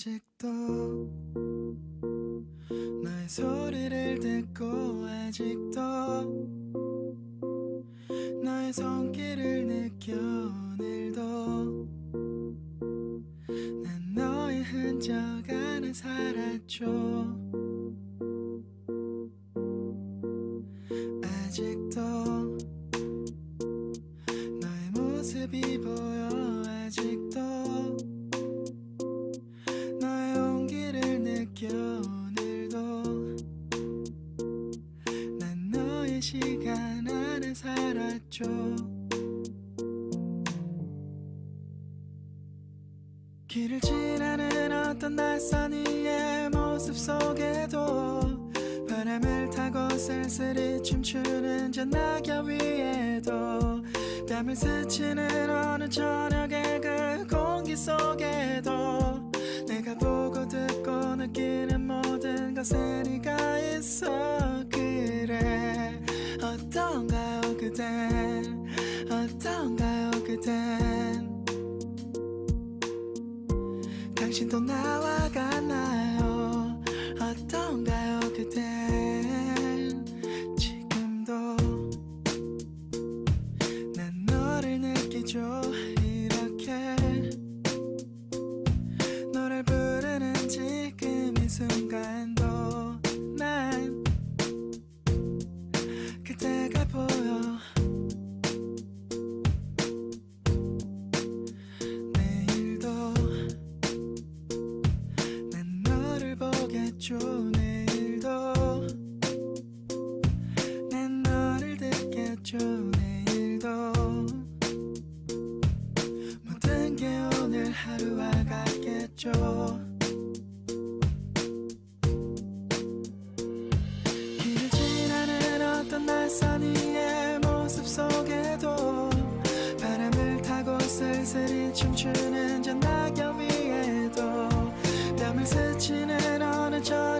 아직도 너의 소리를 듣고 아직도 너의 손길을 느껴 오늘도 난 너의 흔적 안에 살았죠. 아직도 시간 안에 살았죠. 길을 지나는 어떤 낯선 이의 모습 속에도 바람을 타고 쓸쓸히 춤추는 저 낙엽 위에도 뺨을 스치는 어느 저녁의 그 공기 속에도 내가 보고 듣고 느끼는 모든 것에 네가 있어. 그래 어떤가요 그댄? 어떤가요 그댄? 당신도 나 보겠죠 내일도 난 너를 듣겠죠 내일도 모든 게 오늘 하루와 같겠죠. 길을 지나는 어떤 낯선 이의 모습 속에도 바람을 타고 쓸쓸히 춤추는 저 낙엽 위에도 뺨을 스치는 어